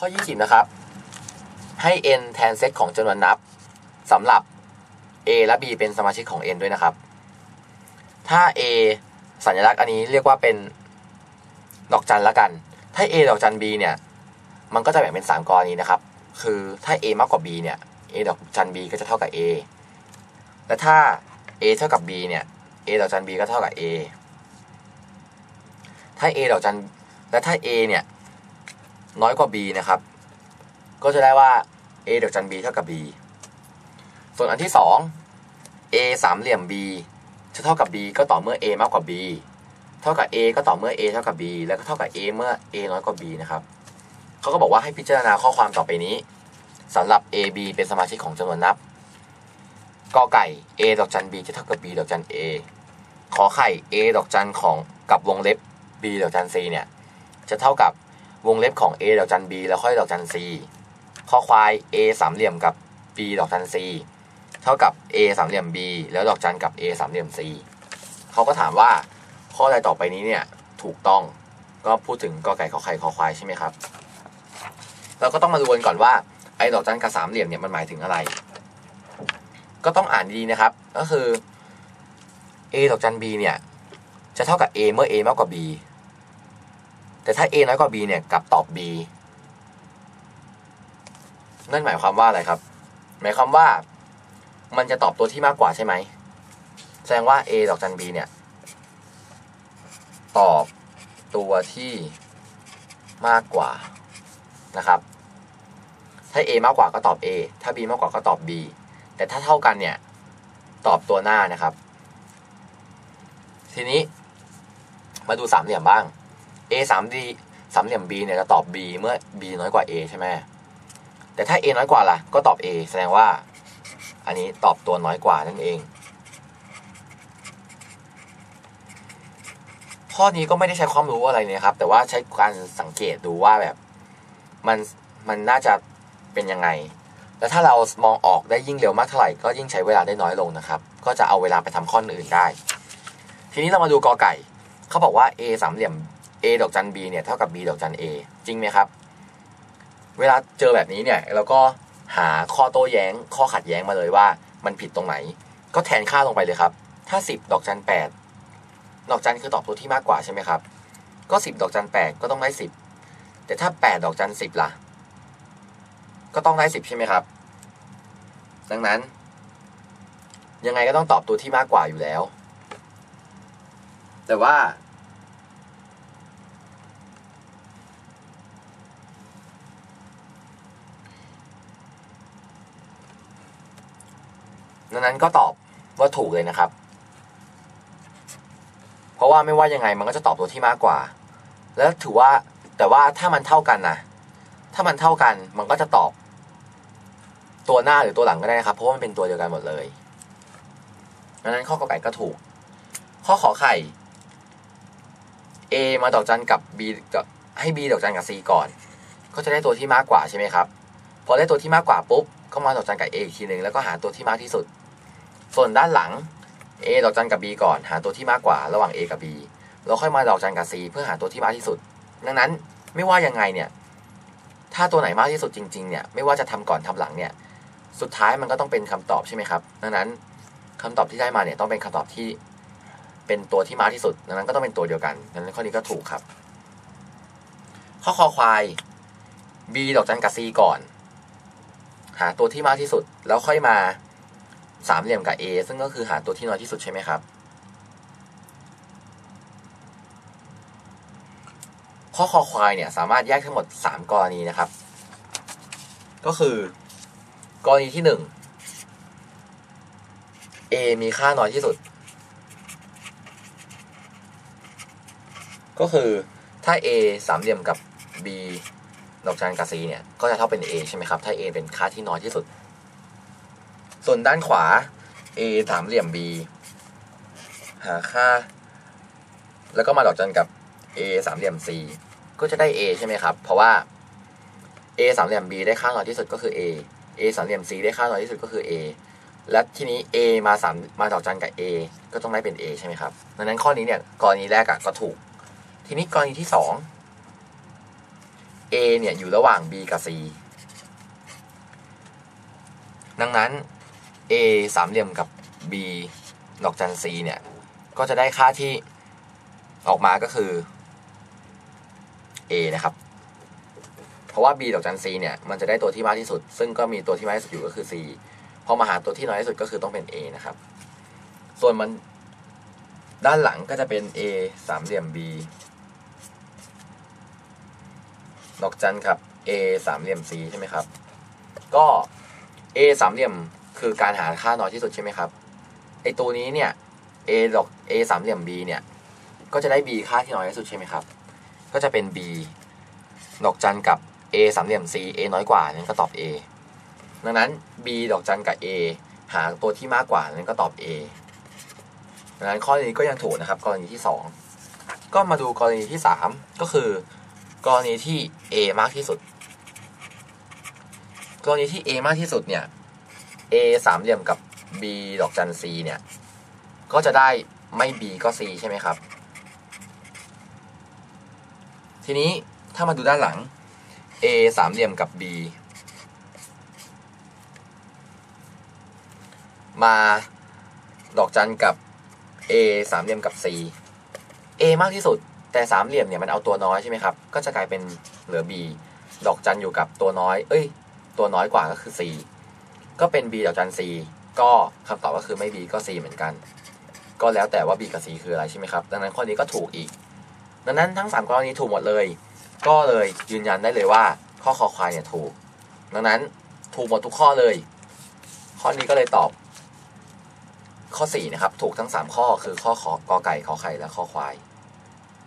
ข้อ 20 นะครับ ให้ n แทนเซตของจำนวนนับสำหรับ a และ b เป็นสมาชิกของ n ด้วยนะครับ ถ้า a สัญลักษณ์อันนี้เรียกว่าเป็นดอกจันละกัน ถ้า a ดอกจัน b เนี่ย มันก็จะแบ่งเป็น 3 กรณีนะครับ คือถ้า a มากกว่า b เนี่ย a ดอกจัน b ก็จะเท่ากับ a และถ้า a เท่ากับ b เนี่ย a ดอกจัน b ก็เท่ากับ a ถ้า a ดอกจัน และถ้า a เนี่ย น้อยกว่า b นะครับ ก็จะได้ว่า a ดอกจัน b เท่ากับ b ส่วนอันที่ 2 a สามเหลี่ยม b จะเท่ากับ b ก็ต่อเมื่อ a มากกว่า b เท่ากับ a ก็ต่อเมื่อ a เท่ากับ b แล้วก็เท่ากับ a เมื่อ a น้อยกว่า b นะครับเขาก็บอกว่าให้พิจารณาข้อความต่อไปนี้สำหรับ a b เป็นสมาชิกของจำนวนนับกอไก่ a ดอกจัน b จะเท่ากับ b ดอกจัน a ขอไข่ a ดอกจันของกับวงเล็บ b ดอกจัน c เนี่ย จะเท่ากับ วงเล็บของ a ดอกจัน b แล้วค่อยดอกจัน c ข้อควาย a สามเหลี่ยมกับ b ดอกจัน c เท่ากับ a สามเหลี่ยม b แล้วดอกจันกับ a สามเหลี่ยม c เขาก็ถามว่าข้อใดต่อไปนี้เนี่ยถูกต้องก็พูดถึงกอไก่ขอไข่ขอควายใช่ไหมครับ เราก็ต้องมาดูกันก่อนว่าไอ้ดอกจันกับสามเหลี่ยมเนี่ยมันหมายถึงอะไร ก็ต้องอ่านดีนะครับ ก็คือ a ดอกจัน b เนี่ยจะเท่ากับ a เมื่อ a มากกว่า b แต่ถ้า a น้อยกว่า b เนี่ยกลับตอบ b นั่นหมายความว่าอะไรครับ หมายความว่ามันจะตอบตัวที่มากกว่าใช่ไหม แสดงว่า a ดอกจัน b เนี่ย ตอบตัวที่มากกว่านะครับ ถ้า a มากกว่าก็ตอบ a ถ้า b มากกว่าก็ตอบ b แต่ถ้าเท่ากันเนี่ย ตอบตัวหน้านะครับ ทีนี้มาดูสามเหลี่ยมบ้าง a สาม d สามเหลี่ยม b เนี่ยจะตอบ b เมื่อ b น้อยกว่า a ใช่ไหมแต่ถ้า a น้อยกว่าล่ะ ก็ตอบ a แสดงว่า อันนี้ตอบตัวน้อยกว่านั่นเอง ข้อนี้ก็ไม่ได้ใช้ความรู้อะไรเลยครับ แต่ว่าใช้การสังเกตดูว่าแบบมันมันน่าจะเป็นยังไง แล้วถ้าเรามองออกได้ยิ่งเร็วมากเท่าไหร่ ก็ยิ่งใช้เวลาได้น้อยลงนะครับ ก็จะเอาเวลาไปทำข้ออื่นได้ ทีนี้เรามาดูกอไก่ เขาบอกว่า a สามเหลี่ยม a ดอกจัน b เนี่ยเท่ากับ b ดอกจัน a จริงไหมครับ เวลาเจอแบบนี้เนี่ยเราก็หาข้อโต้แย้ง ข้อขัดแย้งมาเลยว่ามันผิดตรงไหน ก็แทนค่าลงไปเลยครับ ถ้า 10 ดอกจัน 8 ดอกจันคือตอบตัวที่มากกว่าใช่ไหมครับ ก็ 10 ดอกจัน 8 ก็ต้องได้ 10 แต่ถ้า 8 ดอกจัน 10 ล่ะ ก็ต้องได้ 10 ใช่ไหมครับ ดังนั้น ยังไงก็ต้องตอบตัวที่มากกว่าอยู่แล้ว แต่ว่า ดังนั้นก็ตอบว่าถูกเลยนะครับ เพราะว่าไม่ว่ายังไงมันก็จะตอบตัวที่มากกว่า แล้วถือว่าแต่ว่าถ้ามันเท่ากันนะถ้ามันเท่ากันมันก็จะตอบ ตัวหน้าหรือตัวหลังก็ได้นะครับ เพราะว่ามันเป็นตัวเดียวกันหมดเลยดังนั้นข้อกอไก่ก็ถูก ข้อขอไข่ A มาดอกจันกับ B กับให้ B ดอกจันกับ C ก่อน ก็จะได้ตัวที่มากกว่าใช่ไหมครับ พอได้ตัวที่มากกว่าปุ๊บ ก็มาดอกจันกับ A อีกทีหนึ่งแล้วก็หาตัวที่มากที่สุด ส่วนด้านหลัง A ดอกจันกับ B ก่อนหาตัวที่มากกว่าระหว่าง A กับ B แล้วค่อยมาดอกจันกับ C เพื่อหาตัวที่มากที่สุด ดังนั้นไม่ว่ายังไงเนี่ยถ้าตัวไหนมากที่สุดจริงๆเนี่ยไม่ว่าจะทำก่อนทำหลังเนี่ยสุดท้ายมันก็ต้องเป็นคำตอบใช่ไหมครับ ดังนั้นคำตอบที่ได้มาเนี่ยต้องเป็นคำตอบที่เป็นตัวที่มากที่สุด ดังนั้นก็ต้องเป็นตัวเดียวกันดังนั้นข้อนี้ก็ถูกครับ ข้อคอควาย B ดอกจันกับ C ก่อน หาตัวที่มากที่สุด แล้วค่อยมา สามเหลี่ยมกับ A ซึ่งก็คือหาตัวที่น้อยที่สุดใช่ไหมครับ ข้อคอควายเนี่ยสามารถแยกทั้งหมด 3 กรณีนะครับ ก็คือ กรณีที่ 1 A มีค่าน้อยที่สุด ก็คือถ้า A สามเหลี่ยมกับ B ดอกจันกับ C เนี่ย ก็จะเท่าเป็น A ใช่ไหมครับ ถ้า A เป็นค่าที่น้อยที่สุด ส่วนด้านขวา A สามเหลี่ยม B หาค่า แล้วก็มาดอกจันกับ A สามเหลี่ยม C ก็จะได้ A ใช่ไหมครับ เพราะว่า A สามเหลี่ยม B ได้ค่าน้อยที่สุดก็คือ A A สามเหลี่ยม C ได้ค่าน้อยที่สุดก็คือ A และทีนี้ A มาสามมาดอกจันกับ A ก็ต้องได้เป็น A ใช่ไหมครับ ดังนั้นข้อนี้เนี่ยกรณีแรกอะก็ถูก ทีนี้กรณีที่สอง A เนี่ยอยู่ระหว่าง B กับ C ดังนั้น A สามเหลี่ยมกับ B ดอกจัน C เนี่ย ก็จะได้ค่าที่ออกมาก็คือ A นะครับ เพราะว่า B ดอกจัน C เนี่ย มันจะได้ตัวที่มากที่สุด ซึ่งก็มีตัวที่มากที่สุดอยู่ก็คือ C พอมาหาตัวที่น้อยที่สุดก็คือต้องเป็น A นะครับ ส่วนมันด้านหลังก็จะเป็น A สามเหลี่ยม B ดอกจันกับ A สามเหลี่ยม C ใช่ไหมครับ ก็ A สามเหลี่ยม คือการหาค่าน้อยที่สุดใช่ไหมครับไอตัวนี้เนี่ย A ดอก A สามเหลี่ยม B เนี่ย ก็จะได้ B ค่าที่น้อยที่สุดใช่ไหมครับ ก็จะเป็น B ดอกจันกับ A สามเหลี่ยม C A น้อยกว่านั้นก็ตอบ A ดังนั้น B ดอกจันกับ A หาตัวที่มากกว่านั้นก็ตอบ A ดังนั้นข้อนี้ก็ยังถูกนะครับ กรณีที่ 2 ก็มาดูกรณีที่ 3 ก็คือ กรณีที่ A มากที่สุด กรณีที่ A มากที่สุดเนี่ย A สามเหลี่ยมกับ B ดอกจัน C เนี่ย ก็จะได้ไม่ B ก็ C ใช่ไหมครับ ทีนี้ถ้ามาดูด้านหลัง A สามเหลี่ยมกับ B มาดอกจันกับ A สามเหลี่ยมกับ C A มากที่สุด แต่สามเหลี่ยมเนี่ยมันเอาตัวน้อยใช่ไหมครับ ก็จะกลายเป็นเหลือ B ดอกจันอยู่กับตัวน้อย เอ้ย ตัวน้อยกว่าก็คือ C ก็เป็น B ดอกจัน C ก็คำตอบก็คือไม่ B ก็ C เหมือนกัน ก็แล้วแต่ว่า B กับ C คืออะไรใช่ไหมครับ ดังนั้นข้อนี้ก็ถูกอีก ดังนั้นทั้ง 3 กรณีถูกหมดเลย ก็เลยยืนยันได้เลยว่า ข้อคอควายเนี่ยถูก ดังนั้นถูกหมดทุกข้อเลย ข้อนี้ก็เลยตอบ ข้อ 4 นะครับ ถูกทั้ง 3 ข้อคือข้อขอกอไก่ขอไข่และข้อควาย